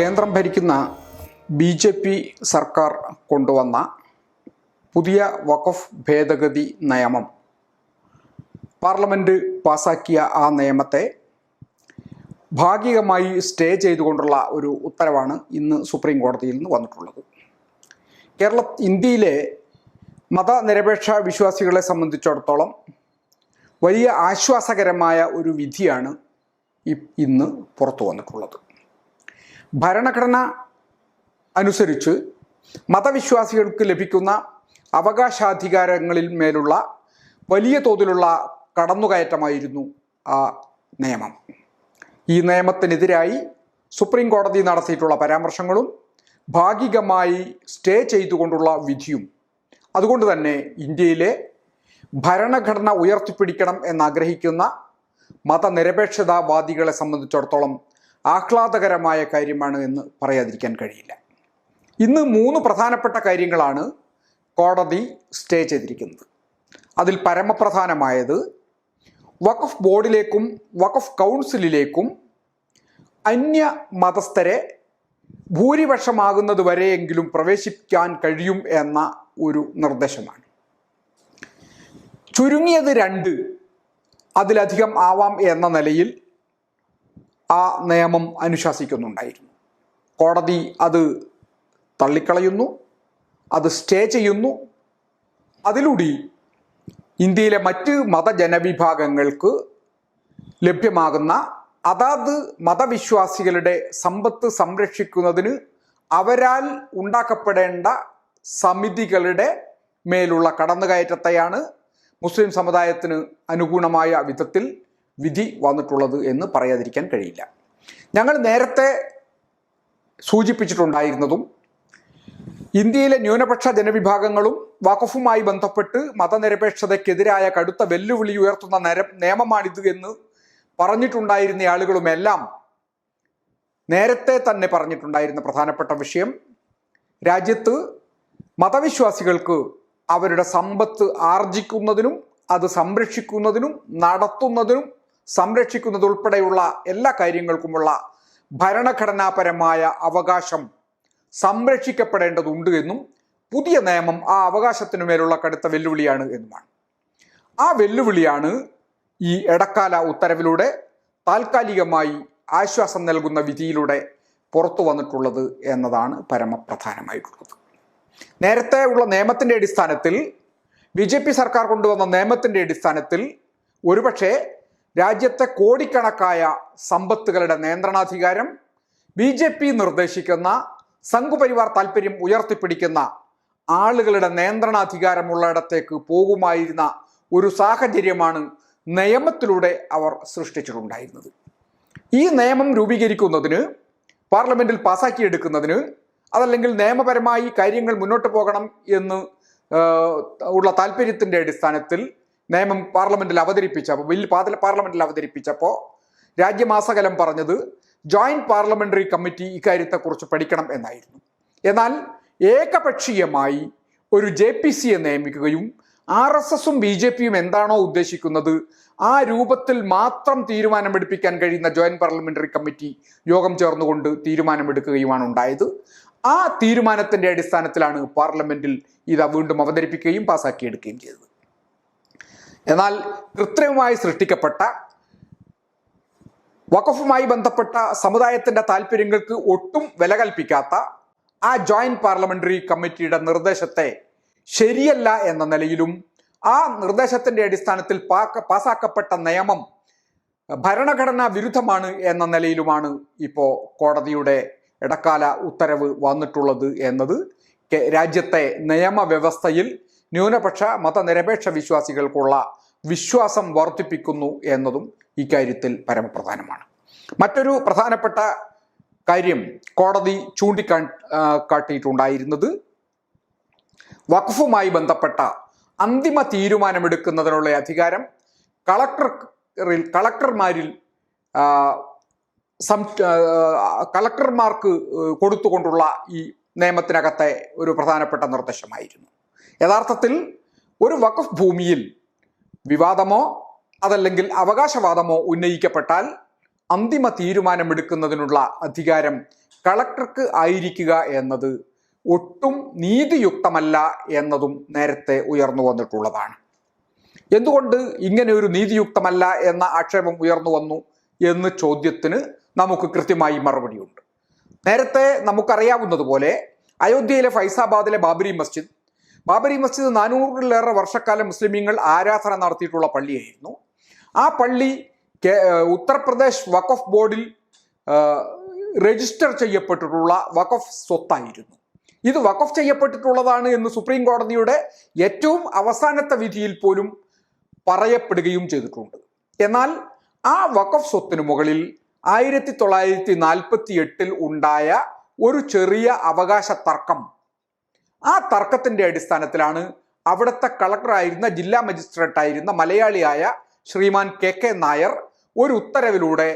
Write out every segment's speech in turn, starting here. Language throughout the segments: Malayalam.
കേന്ദ്രം ഭരിക്കുന്ന ബി ജെ പി സർക്കാർ കൊണ്ടുവന്ന പുതിയ വഖഫ് ഭേദഗതി നിയമം. പാർലമെന്റ് പാസാക്കിയ ആ നിയമത്തെ ഭാഗികമായി സ്റ്റേ ചെയ്തുകൊണ്ടുള്ള ഒരു ഉത്തരവാണ് ഇന്ന് സുപ്രീം കോടതിയിൽ നിന്ന് വന്നിട്ടുള്ളത്. കേരള ഇന്ത്യയിലെ മതനിരപേക്ഷ വിശ്വാസികളെ സംബന്ധിച്ചിടത്തോളം വലിയ ആശ്വാസകരമായ ഒരു വിധിയാണ് ഇന്ന് പുറത്തു വന്നിട്ടുള്ളത്. ഭരണഘടന അനുസരിച്ച് മതവിശ്വാസികൾക്ക് ലഭിക്കുന്ന അവകാശാധികാരങ്ങളിൽ മേലുള്ള വലിയ തോതിലുള്ള കടന്നുകയറ്റമായിരുന്നു ആ നിയമം. ഈ നിയമത്തിനെതിരായി സുപ്രീം കോടതി നടത്തിയിട്ടുള്ള പരാമർശങ്ങളും ഭാഗികമായി സ്റ്റേ ചെയ്തുകൊണ്ടുള്ള വിധിയും അതുകൊണ്ട് തന്നെ ഇന്ത്യയിലെ ഭരണഘടന ഉയർത്തിപ്പിടിക്കണം എന്നാഗ്രഹിക്കുന്ന മതനിരപേക്ഷതാവാദികളെ സംബന്ധിച്ചിടത്തോളം ആഹ്ലാദകരമായ കാര്യമാണ് എന്ന് പറയാതിരിക്കാൻ കഴിയില്ല. ഇന്ന് മൂന്ന് പ്രധാനപ്പെട്ട കാര്യങ്ങളാണ് കോടതി സ്റ്റേ ചെയ്തിരിക്കുന്നത്. അതിൽ പരമപ്രധാനമായത് വഖഫ് ബോർഡിലേക്കും വഖഫ് കൗൺസിലിലേക്കും അന്യ മതസ്ഥരെ ഭൂരിപക്ഷമാകുന്നത് വരെയെങ്കിലും പ്രവേശിക്കാൻ കഴിയും എന്ന ഒരു നിർദ്ദേശമാണ്. ചുരുങ്ങിയത് രണ്ട് അതിലധികം ആവാം എന്ന നിലയിൽ ആ നിയമം അനുശാസിക്കുന്നുണ്ടായിരുന്നു. കോടതി അത് തള്ളിക്കളയുന്നു അത് സ്റ്റേ ചെയ്യുന്നു. അതിലൂടെ ഇന്ത്യയിലെ മറ്റ് മതജനവിഭാഗങ്ങൾക്ക് ലഭ്യമാകുന്ന അതാത് മതവിശ്വാസികളുടെ സമ്പത്ത് സംരക്ഷിക്കുന്നതിന് അവരാൽ ഉണ്ടാക്കപ്പെടേണ്ട സമിതികളുടെ മേലുള്ള കടന്നുകയറ്റത്തെയാണ് മുസ്ലിം സമുദായത്തിന് അനുഗുണമായ വിധത്തിൽ വിധി വന്നിട്ടുള്ളത് എന്ന് പറയാതിരിക്കാൻ കഴിയില്ല. ഞങ്ങൾ നേരത്തെ സൂചിപ്പിച്ചിട്ടുണ്ടായിരുന്നതും ഇന്ത്യയിലെ ന്യൂനപക്ഷ ജനവിഭാഗങ്ങളും വഖഫുമായി ബന്ധപ്പെട്ട് മതനിരപേക്ഷതയ്ക്കെതിരായ കടുത്ത വെല്ലുവിളി ഉയർത്തുന്ന നര നിയമമാണിത് എന്ന് പറഞ്ഞിട്ടുണ്ടായിരുന്ന ആളുകളുമെല്ലാം നേരത്തെ തന്നെ പറഞ്ഞിട്ടുണ്ടായിരുന്ന പ്രധാനപ്പെട്ട വിഷയം രാജ്യത്ത് മതവിശ്വാസികൾക്ക് അവരുടെ സമ്പത്ത് ആർജിക്കുന്നതിനും അത് സംരക്ഷിക്കുന്നതിനും നടത്തുന്നതിനും സംരക്ഷിക്കുന്നതുൾപ്പെടെയുള്ള എല്ലാ കാര്യങ്ങൾക്കുമുള്ള ഭരണഘടനാപരമായ അവകാശം സംരക്ഷിക്കപ്പെടേണ്ടതുണ്ട് എന്നും പുതിയ നിയമം ആ അവകാശത്തിനു മേലുള്ള കടുത്ത വെല്ലുവിളിയാണ് എന്നുമാണ്. ആ വെല്ലുവിളിയാണ് ഈ ഇടക്കാല ഉത്തരവിലൂടെ താൽക്കാലികമായി ആശ്വാസം നൽകുന്ന വിധിയിലൂടെ പുറത്തു വന്നിട്ടുള്ളത് എന്നതാണ് പരമപ്രധാനമായിട്ടുള്ളത്. നേരത്തെ ഉള്ള നിയമത്തിന്റെ അടിസ്ഥാനത്തിൽ ബി ജെ പി സർക്കാർ കൊണ്ടുവന്ന നിയമത്തിന്റെ അടിസ്ഥാനത്തിൽ ഒരുപക്ഷെ രാജ്യത്തെ കോടിക്കണക്കായ സമ്പത്തുകളുടെ നിയന്ത്രണാധികാരം ബി ജെ പി നിർദ്ദേശിക്കുന്ന സംഘപരിവാർ താല്പര്യം ഉയർത്തിപ്പിടിക്കുന്ന ആളുകളുടെ നിയന്ത്രണാധികാരമുള്ളിടത്തേക്ക് പോകുമായിരുന്ന ഒരു സാഹചര്യമാണ് നിയമത്തിലൂടെ അവർ സൃഷ്ടിച്ചിട്ടുണ്ടായിരുന്നത്. ഈ നിയമം രൂപീകരിക്കുന്നതിന് പാർലമെന്റിൽ പാസാക്കിയെടുക്കുന്നതിന് അതല്ലെങ്കിൽ നിയമപരമായി കാര്യങ്ങൾ മുന്നോട്ട് പോകണം എന്ന് ഉള്ള താല്പര്യത്തിന്റെ അടിസ്ഥാനത്തിൽ നിയമം പാർലമെന്റിൽ അവതരിപ്പിച്ചപ്പോൾ ബിൽ പാർല- പാർലമെന്റിൽ അവതരിപ്പിച്ചപ്പോൾ രാജ്യമാസകലം പറഞ്ഞത് ജോയിന്റ് പാർലമെന്ററി കമ്മിറ്റി ഇക്കാര്യത്തെക്കുറിച്ച് പഠിക്കണം എന്നായിരുന്നു. എന്നാൽ ഏകപക്ഷീയമായി ഒരു ജെ പി സിയെ നിയമിക്കുകയും ആർ എസ് എസും ബി ജെ പിയും എന്താണോ ഉദ്ദേശിക്കുന്നത് ആ രൂപത്തിൽ മാത്രം തീരുമാനമെടുപ്പിക്കാൻ കഴിയുന്ന ജോയിന്റ് പാർലമെന്ററി കമ്മിറ്റി യോഗം ചേർന്നുകൊണ്ട് തീരുമാനമെടുക്കുകയുമാണ് ഉണ്ടായത്. ആ തീരുമാനത്തിന്റെ അടിസ്ഥാനത്തിലാണ് പാർലമെന്റിൽ ഇത് വീണ്ടും അവതരിപ്പിക്കുകയും പാസാക്കിയെടുക്കുകയും ചെയ്തത്. എന്നാൽ കൃത്രിമമായി സൃഷ്ടിക്കപ്പെട്ട വഖഫുമായി ബന്ധപ്പെട്ട സമുദായത്തിന്റെ താല്പര്യങ്ങൾക്ക് ഒട്ടും വില കൽപ്പിക്കാത്ത ആ ജോയിന്റ് പാർലമെന്ററി കമ്മിറ്റിയുടെ നിർദ്ദേശത്തെ ശരിയല്ല എന്ന നിലയിലും ആ നിർദ്ദേശത്തിന്റെ അടിസ്ഥാനത്തിൽ പാസാക്കപ്പെട്ട നിയമം ഭരണഘടനാ വിരുദ്ധമാണ് എന്ന നിലയിലുമാണ് ഇപ്പോൾ കോടതിയുടെ ഇടക്കാല ഉത്തരവ് വന്നിട്ടുള്ളത് എന്നത്. രാജ്യത്തെ നിയമവ്യവസ്ഥയിൽ ന്യൂനപക്ഷ മതനിരപേക്ഷ വിശ്വാസികൾക്കുള്ള വിശ്വാസം വർദ്ധിപ്പിക്കുന്നു എന്നതും ഇക്കാര്യത്തിൽ പരമപ്രധാനമാണ്. മറ്റൊരു പ്രധാനപ്പെട്ട കാര്യം കോടതി ചൂണ്ടിക്കാ കാട്ടിയിട്ടുണ്ടായിരുന്നത് വഖഫുമായി ബന്ധപ്പെട്ട അന്തിമ തീരുമാനമെടുക്കുന്നതിനുള്ള അധികാരം കളക്ടർ കളക്ടർമാരിൽ സം കളക്ടർമാർക്ക് കൊടുത്തുകൊണ്ടുള്ള ഈ നിയമത്തിനകത്തെ ഒരു പ്രധാനപ്പെട്ട നിർദ്ദേശമായിരുന്നു. യഥാർത്ഥത്തിൽ ഒരു വഖഫ് ഭൂമിയിൽ വിവാദമോ അതല്ലെങ്കിൽ അവകാശവാദമോ ഉന്നയിക്കപ്പെട്ടാൽ അന്തിമ തീരുമാനമെടുക്കുന്നതിനുള്ള അധികാരം കളക്ടർക്ക് ആയിരിക്കുക എന്നത് ഒട്ടും നീതിയുക്തമല്ല എന്നതും നേരത്തെ ഉയർന്നു വന്നിട്ടുള്ളതാണ്. എന്തുകൊണ്ട് ഇങ്ങനെ ഒരു നീതിയുക്തമല്ല എന്ന ആക്ഷേപം ഉയർന്നു വന്നു എന്ന് ചോദ്യത്തിന് നമുക്ക് കൃത്യമായി മറുപടിയുണ്ട്. നേരത്തെ നമുക്കറിയാവുന്നതുപോലെ അയോധ്യയിലെ ഫൈസാബാദിലെ ബാബരി മസ്ജിദ് ബാബരി മസ്ജിദ് നാനൂറിലേറെ വർഷക്കാലം മുസ്ലിമീങ്ങൾ ആരാധന നടത്തിയിട്ടുള്ള പള്ളിയായിരുന്നു. ആ പള്ളി ഉത്തർപ്രദേശ് വഖഫ് ബോർഡിൽ രജിസ്റ്റർ ചെയ്യപ്പെട്ടിട്ടുള്ള വഖഫ് സ്വത്തായിരുന്നു. ഇത് വഖഫ് ചെയ്യപ്പെട്ടിട്ടുള്ളതാണ് എന്ന് സുപ്രീം കോടതിയുടെ ഏറ്റവും അവസാനത്തെ വിധിയിൽ പോലും പറയപ്പെടുകയും ചെയ്തിട്ടുണ്ട്. എന്നാൽ ആ വഖഫ് സ്വത്തിന് മുകളിൽ ആയിരത്തി തൊള്ളായിരത്തി നാൽപ്പത്തി എട്ടിൽ ഉണ്ടായ ഒരു ചെറിയ അവകാശ തർക്കം ആ തർക്കത്തിന്റെ അടിസ്ഥാനത്തിലാണ് അവിടുത്തെ കളക്ടറായിരുന്ന ജില്ലാ മജിസ്ട്രേറ്റ് ആയിരുന്ന മലയാളിയായ ശ്രീമാൻ കെ കെ നായർ ഒരു ഉത്തരവിലൂടെ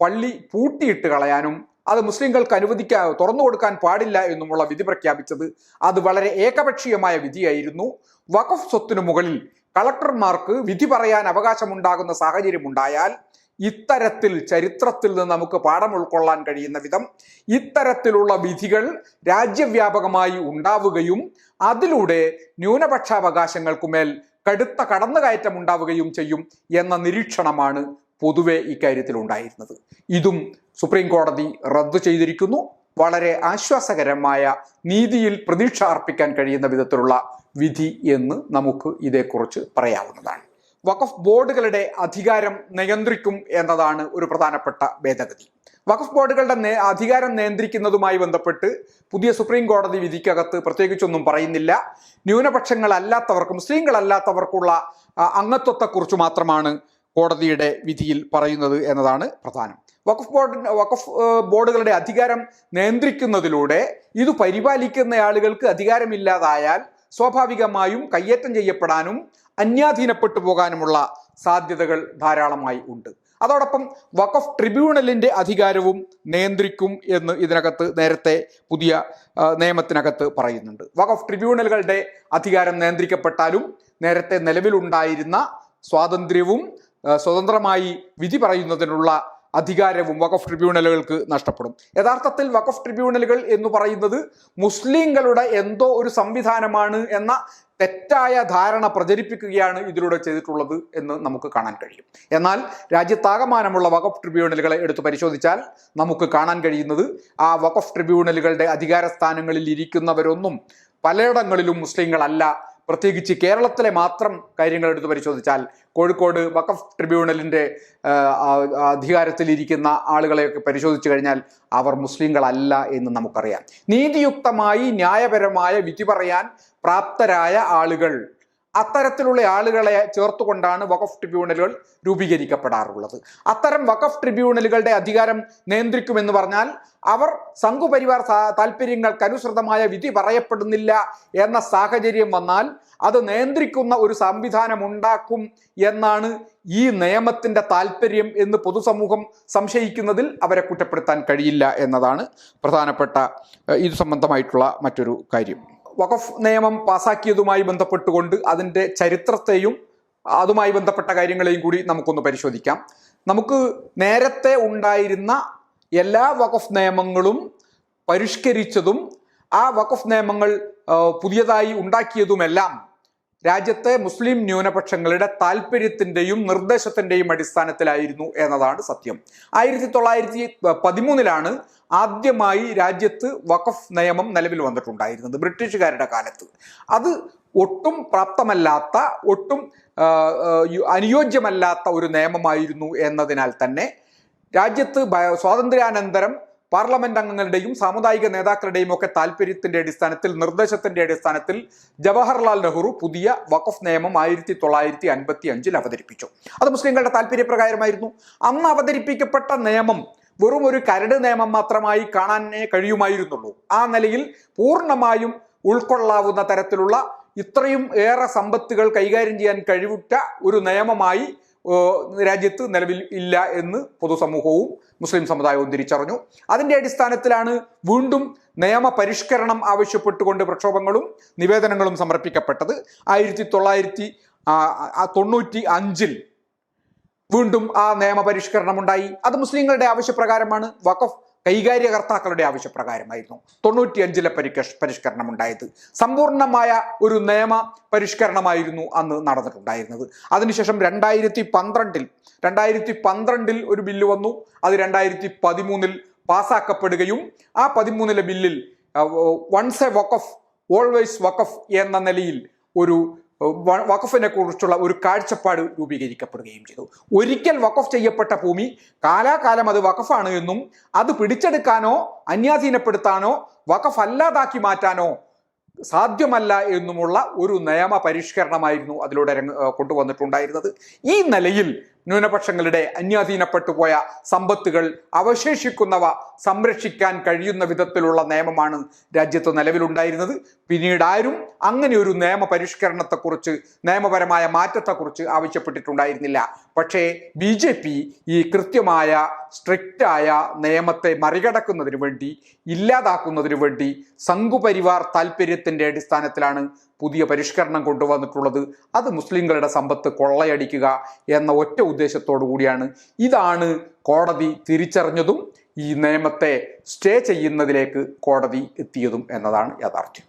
പള്ളി പൂട്ടിയിട്ട് കളയാനും അത് മുസ്ലിങ്ങൾക്ക് അനുവദിക്കാ തുറന്നു കൊടുക്കാൻ പാടില്ല എന്നുമുള്ള വിധി പ്രഖ്യാപിച്ചത് അത് വളരെ ഏകപക്ഷീയമായ വിധിയായിരുന്നു. വഖഫ് സ്വത്തിനു മുകളിൽ കളക്ടർമാർക്ക് വിധി പറയാൻ അവകാശമുണ്ടാകുന്ന സാഹചര്യം ഉണ്ടായാൽ ഇത്തരത്തിൽ ചരിത്രത്തിൽ നിന്ന് നമുക്ക് പാഠം ഉൾക്കൊള്ളാൻ കഴിയുന്ന വിധം ഇത്തരത്തിലുള്ള വിധികൾ രാജ്യവ്യാപകമായി ഉണ്ടാവുകയും അതിലൂടെ ന്യൂനപക്ഷാവകാശങ്ങൾക്കുമേൽ കടുത്ത കടന്നുകയറ്റം ഉണ്ടാവുകയും ചെയ്യും എന്ന നിരീക്ഷണമാണ് പൊതുവെ ഇക്കാര്യത്തിൽ ഉണ്ടായിരുന്നത്. ഇതും സുപ്രീം കോടതി റദ്ദു ചെയ്തിരിക്കുന്നു. വളരെ ആശ്വാസകരമായ നീതിയിൽ പ്രതീക്ഷ അർപ്പിക്കാൻ കഴിയുന്ന വിധത്തിലുള്ള വിധി എന്ന് നമുക്ക് ഇതേക്കുറിച്ച് പറയാവുന്നതാണ്. വഖഫ് ബോർഡുകളുടെ അധികാരം നിയന്ത്രിക്കും എന്നതാണ് ഒരു പ്രധാനപ്പെട്ട ഭേദഗതി. വഖഫ് ബോർഡുകളുടെ അധികാരം നിയന്ത്രിക്കുന്നതുമായി ബന്ധപ്പെട്ട് പുതിയ സുപ്രീം കോടതി വിധിക്കകത്ത് പ്രത്യേകിച്ചൊന്നും പറയുന്നില്ല. ന്യൂനപക്ഷങ്ങളല്ലാത്തവർക്ക് മുസ്ലിങ്ങളല്ലാത്തവർക്കുള്ള അംഗത്വത്തെക്കുറിച്ച് മാത്രമാണ് കോടതിയുടെ വിധിയിൽ പറയുന്നത് എന്നതാണ് പ്രധാനം. വഖഫ് ബോർഡ് വഖഫ് ബോർഡുകളുടെ അധികാരം നിയന്ത്രിക്കുന്നതിലൂടെ ഇത് പരിപാലിക്കുന്ന ആളുകൾക്ക് അധികാരമില്ലാതായാൽ സ്വാഭാവികമായും കയ്യേറ്റം ചെയ്യപ്പെടാനും അന്യാധീനപ്പെട്ടു പോകാനുമുള്ള സാധ്യതകൾ ധാരാളമായി ഉണ്ട്. അതോടൊപ്പം വഖഫ് ട്രിബ്യൂണലിന്റെ അധികാരവും നിയന്ത്രിക്കും എന്ന് ഇതിനകത്ത് നേരത്തെ പുതിയ നിയമത്തിനകത്ത് പറയുന്നുണ്ട്. വഖഫ് ട്രിബ്യൂണലുകളുടെ അധികാരം നിയന്ത്രിക്കപ്പെട്ടാലും നേരത്തെ നിലവിലുണ്ടായിരുന്ന സ്വാതന്ത്ര്യവും സ്വതന്ത്രമായി വിധി പറയുന്നതിനുള്ള അധികാരവും വഖഫ് ട്രിബ്യൂണലുകൾക്ക് നഷ്ടപ്പെടും. യഥാർത്ഥത്തിൽ വഖഫ് ട്രിബ്യൂണലുകൾ എന്ന് പറയുന്നത് മുസ്ലിങ്ങളുടെ എന്തോ ഒരു സംവിധാനമാണ് എന്ന തെറ്റായ ധാരണ പ്രചരിപ്പിക്കുകയാണ് ഇതിലൂടെ ചെയ്തിട്ടുള്ളത് എന്ന് നമുക്ക് കാണാൻ കഴിയും. എന്നാൽ രാജ്യത്താകമാനമുള്ള വഖഫ് ട്രിബ്യൂണലുകളെ എടുത്തു പരിശോധിച്ചാൽ നമുക്ക് കാണാൻ കഴിയുന്നത് ആ വഖഫ് ട്രിബ്യൂണലുകളുടെ അധികാര സ്ഥാനങ്ങളിൽ ഇരിക്കുന്നവരൊന്നും പലയിടങ്ങളിലും മുസ്ലിങ്ങളല്ല പ്രത്യേകിച്ച് കേരളത്തിലെ മാത്രം കാര്യങ്ങൾ എടുത്ത് പരിശോധിച്ചാൽ കോഴിക്കോട് വഖഫ് ട്രിബ്യൂണലിന്റെ അധികാരത്തിലിരിക്കുന്ന ആളുകളെയൊക്കെ പരിശോധിച്ചു കഴിഞ്ഞാൽ അവർ മുസ്ലിങ്ങളല്ല എന്ന് നമുക്കറിയാം. നീതിയുക്തമായി ന്യായപരമായ വിധി പറയാൻ പ്രാപ്തരായ ആളുകൾ അത്തരത്തിലുള്ള ആളുകളെ ചേർത്തുകൊണ്ടാണ് വഖഫ് ട്രിബ്യൂണലുകൾ രൂപീകരിക്കപ്പെടാറുള്ളത്. അത്തരം വഖഫ് ട്രിബ്യൂണലുകളുടെ അധികാരം നിയന്ത്രിക്കുമെന്ന് പറഞ്ഞാൽ അവർ സംഘുപരിവാർ താല്പര്യങ്ങൾക്കനുസൃതമായ വിധി പറയപ്പെടുന്നില്ല എന്ന സാഹചര്യം വന്നാൽ അത് നിയന്ത്രിക്കുന്ന ഒരു സംവിധാനം ഉണ്ടാക്കും എന്നാണ് ഈ നിയമത്തിന്റെ താല്പര്യം എന്ന് പൊതുസമൂഹം സംശയിക്കുന്നതിൽ അവരെ കുറ്റപ്പെടുത്താൻ കഴിയില്ല എന്നതാണ് പ്രധാനപ്പെട്ട ഇത് സംബന്ധമായിട്ടുള്ള മറ്റൊരു കാര്യം. വഖഫ് നിയമം പാസാക്കിയതുമായി ബന്ധപ്പെട്ടുകൊണ്ട് അതിന്റെ ചരിത്രത്തെയും അതുമായി ബന്ധപ്പെട്ട കാര്യങ്ങളെയും കൂടി നമുക്കൊന്ന് പരിശോധിക്കാം. നമുക്ക് നേരത്തെ ഉണ്ടായിരുന്ന എല്ലാ വഖഫ് നിയമങ്ങളും പരിഷ്കരിച്ചതും ആ വഖഫ് നിയമങ്ങൾ പുതിയതായി ഉണ്ടാക്കിയതുമെല്ലാം രാജ്യത്തെ മുസ്ലിം ന്യൂനപക്ഷങ്ങളുടെ താല്പര്യത്തിന്റെയും നിർദ്ദേശത്തിന്റെയും അടിസ്ഥാനത്തിലായിരുന്നു എന്നതാണ് സത്യം. ആയിരത്തി തൊള്ളായിരത്തി പതിമൂന്നിലാണ് ആദ്യമായി രാജ്യത്ത് വഖഫ് നിയമം നിലവിൽ വന്നിട്ടുണ്ടായിരുന്നത് ബ്രിട്ടീഷുകാരുടെ കാലത്ത്. അത് ഒട്ടും പ്രാപ്തമല്ലാത്ത ഒട്ടും അനുയോജ്യമല്ലാത്ത ഒരു നിയമമായിരുന്നു എന്നതിനാൽ തന്നെ രാജ്യത്ത് സ്വാതന്ത്ര്യാനന്തരം പാർലമെന്റ് അംഗങ്ങളുടെയും സാമുദായിക നേതാക്കളുടെയും ഒക്കെ താല്പര്യത്തിന്റെ അടിസ്ഥാനത്തിൽ നിർദ്ദേശത്തിന്റെ അടിസ്ഥാനത്തിൽ ജവഹർലാൽ നെഹ്റു പുതിയ വഖഫ് നിയമം ആയിരത്തി തൊള്ളായിരത്തി അൻപത്തി അഞ്ചിൽ അവതരിപ്പിച്ചു. അത് മുസ്ലിങ്ങളുടെ താല്പര്യപ്രകാരമായിരുന്നു. അന്ന് അവതരിപ്പിക്കപ്പെട്ട നിയമം വെറും ഒരു കരട് നിയമം മാത്രമായി കാണാനേ കഴിയുമായിരുന്നുള്ളൂ. ആ നിലയിൽ പൂർണമായും ഉൾക്കൊള്ളാവുന്ന തരത്തിലുള്ള ഇത്രയും ഏറെ സമ്പത്തുകൾ കൈകാര്യം ചെയ്യാൻ കഴിവുറ്റ ഒരു നിയമമായി രാജ്യത്ത് നിലവിൽ ഇല്ല എന്ന് പൊതുസമൂഹവും മുസ്ലിം സമുദായവും തിരിച്ചറിഞ്ഞു. അതിന്റെ അടിസ്ഥാനത്തിലാണ് വീണ്ടും നിയമ പരിഷ്കരണം ആവശ്യപ്പെട്ടുകൊണ്ട് പ്രക്ഷോഭങ്ങളും നിവേദനങ്ങളും സമർപ്പിക്കപ്പെട്ടത്. ആയിരത്തി തൊള്ളായിരത്തി തൊണ്ണൂറ്റി അഞ്ചിൽ വീണ്ടും ആ നിയമപരിഷ്കരണം ഉണ്ടായി അത് മുസ്ലിങ്ങളുടെ ആവശ്യപ്രകാരമാണ്. വഖഫ് കൈകാര്യകർത്താക്കളുടെ ആവശ്യപ്രകാരമായിരുന്നു. തൊണ്ണൂറ്റിയഞ്ചിലെ പരിഷ് പരിഷ്കരണം ഉണ്ടായത് സമ്പൂർണമായ ഒരു നിയമ പരിഷ്കരണമായിരുന്നു അന്ന് നടന്നിട്ടുണ്ടായിരുന്നത്. അതിനുശേഷം രണ്ടായിരത്തി പന്ത്രണ്ടിൽ രണ്ടായിരത്തി പന്ത്രണ്ടിൽ ഒരു ബില്ല് വന്നു. അത് രണ്ടായിരത്തി പതിമൂന്നിൽ പാസാക്കപ്പെടുകയും ആ പതിമൂന്നിലെ ബില്ലിൽ once a waqf always waqf എന്ന നിലയിൽ ഒരു വഖഫിനെ കുറിച്ചുള്ള ഒരു കാഴ്ചപ്പാട് രൂപീകരിക്കപ്പെടുകയും ചെയ്തു. ഒരിക്കൽ വഖഫ് ചെയ്യപ്പെട്ട ഭൂമി കാലാകാലം അത് വഖഫാണ് എന്നും അത് പിടിച്ചെടുക്കാനോ അന്യാധീനപ്പെടുത്താനോ വഖഫ് അല്ലാതാക്കി മാറ്റാനോ സാധ്യമല്ല എന്നുമുള്ള ഒരു നിയമ പരിഷ്കരണമായിരുന്നു അതിലൂടെ കൊണ്ടുവന്നിട്ടുണ്ടായിരുന്നത്. ഈ നിലയിൽ ന്യൂനപക്ഷങ്ങളുടെ അന്യാധീനപ്പെട്ടുപോയ സമ്പത്തുകൾ അവശേഷിക്കുന്നവ സംരക്ഷിക്കാൻ കഴിയുന്ന വിധത്തിലുള്ള നിയമമാണ് രാജ്യത്ത് നിലവിലുണ്ടായിരുന്നത്. പിന്നീട് ആരും അങ്ങനെ ഒരു നിയമ പരിഷ്കരണത്തെക്കുറിച്ച് നിയമപരമായ മാറ്റത്തെക്കുറിച്ച് ആവശ്യപ്പെട്ടിട്ടുണ്ടായിരുന്നില്ല. പക്ഷേ ബി ജെ പി ഈ കൃത്യമായ സ്ട്രിക്റ്റായ നിയമത്തെ മറികടക്കുന്നതിന് വേണ്ടി ഇല്ലാതാക്കുന്നതിന് വേണ്ടി സംഘുപരിവാർ താല്പര്യത്തിന്റെ അടിസ്ഥാനത്തിലാണ് പുതിയ പരിഷ്കരണം കൊണ്ടുവന്നിട്ടുള്ളത്. അത് മുസ്ലിങ്ങളുടെ സമ്പത്ത് കൊള്ളയടിക്കുക എന്ന ഒറ്റ ഉദ്ദേശത്തോടു കൂടിയാണ്. ഇതാണ് കോടതി തിരിച്ചറിഞ്ഞതും ഈ നിയമത്തെ സ്റ്റേ ചെയ്യുന്നതിലേക്ക് കോടതി എത്തിയതും എന്നതാണ് യാഥാർത്ഥ്യം.